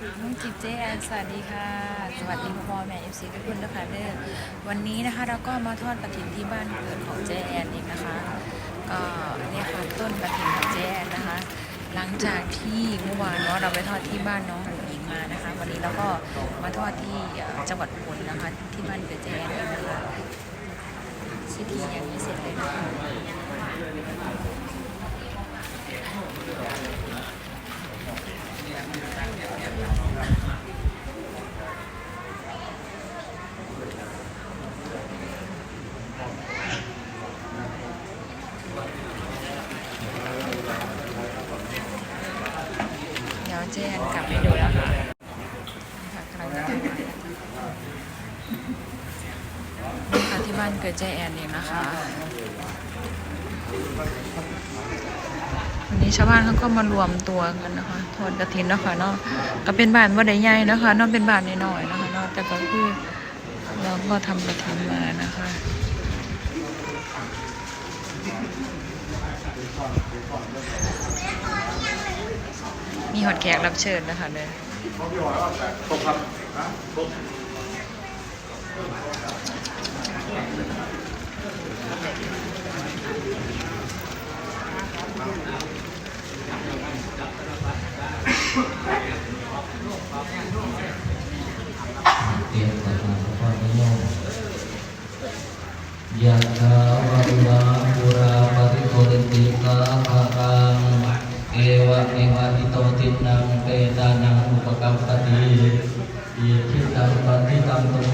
น้องจิบเจแอนสวัสดีค่ะ สวัสดีพ่อพ่อแม่เอฟซีทุกคนนะคะเด้อวันนี้นะคะเราก็มาทอดกระถินที่บ้านเกิดของเจแอนเองนะคะ ก็เนี่ยค่ะต้นกระถินของเจแอนนะคะ หลังจากที่เมื่อวานเนาะเราไปทอดที่บ้านน้องหญิงมานะคะ วันนี้เราก็มาทอดที่จังหวัดอุบลนะคะ ที่บ้านเกิดเจแอนเองนะคะพิธียังไม่เสร็จเลยนะคะ เดี๋ยวเจนกลับไปดูแล้วค่ะค่ะกำลังจะกลับมานี่ค่ะที่ บ้านเกิดเจแอนเองนะคะ วันนี้ชาวบ้านเขาก็มารวมตัวกันนะคะทอดกระถินนะคะเนาะก็เป็นบ้านว่าใดใหญ่นะคะนาะเป็นบ้านน้อยๆนะคะเนาะแต่ก็คือเราก็ทำกระถินมานะคะมีหอดแขกรับเชิญนะคะเลยเตรียมสัมมาสัมพุทธโย ยะถาวะริวาปุราปริโภติกาภารังเอวะเอวะอิโตตินังเปตานังอุปกัปปติอิทิตังปฏิตังตุ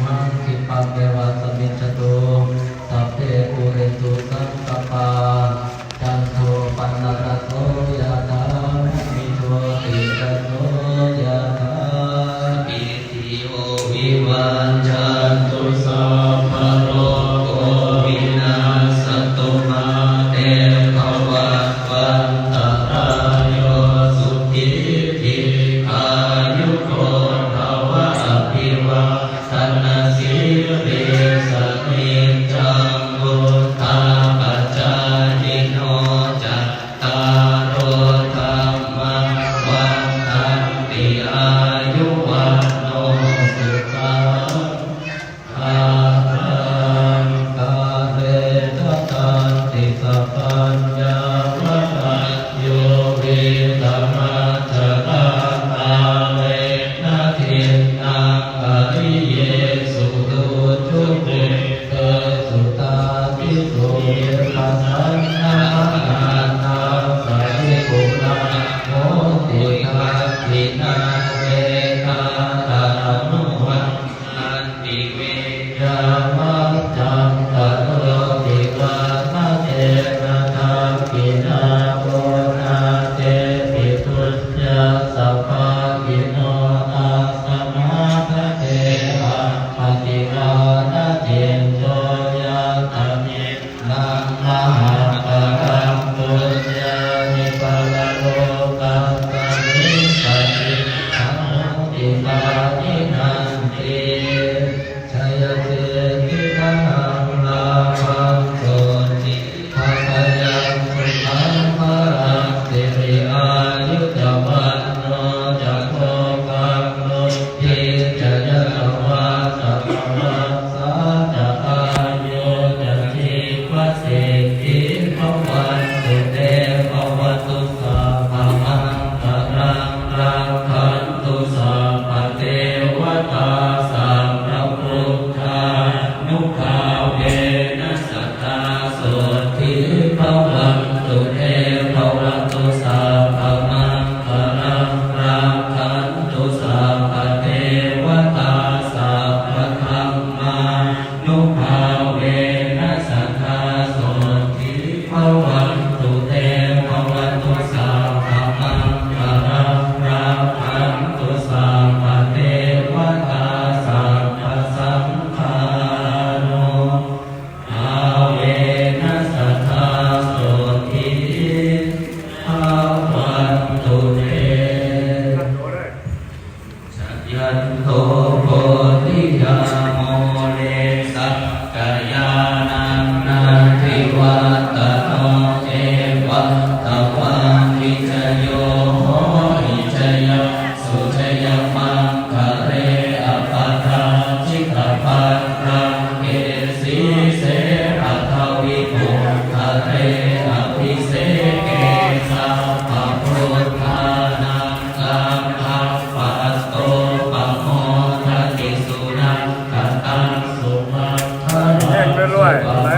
ด้วยๆไป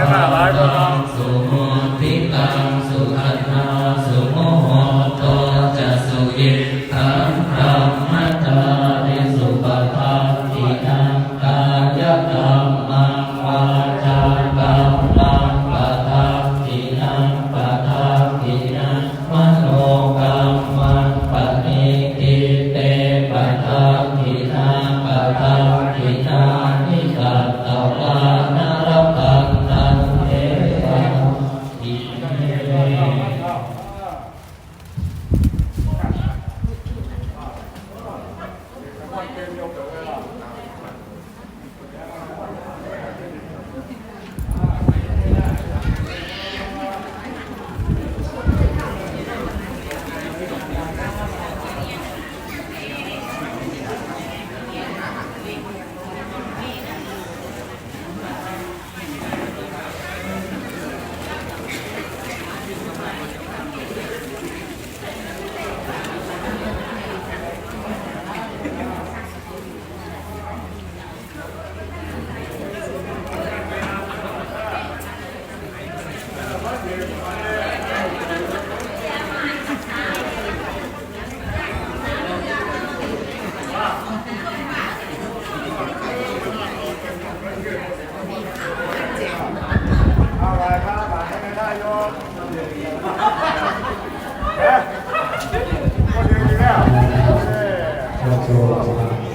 要给我老婆。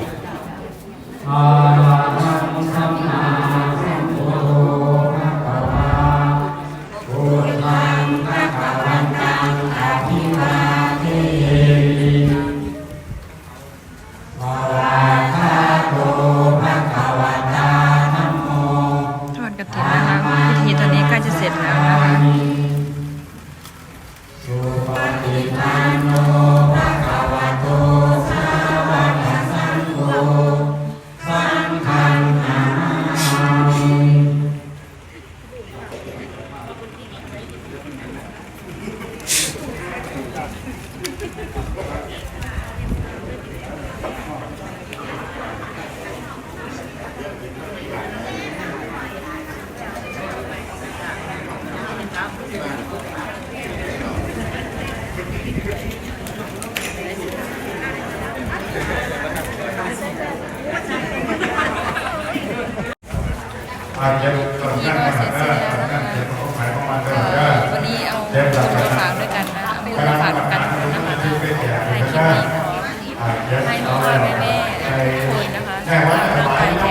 ก็เสร็จสิ้นแล้วนะคะวันนี้เอาคนมาฝากด้วยกันนะเอาคนมาฝากกันนะคะในคลิปนี้ขอให้พ่อแม่แม่ทุกนะคะสุขภาพแข็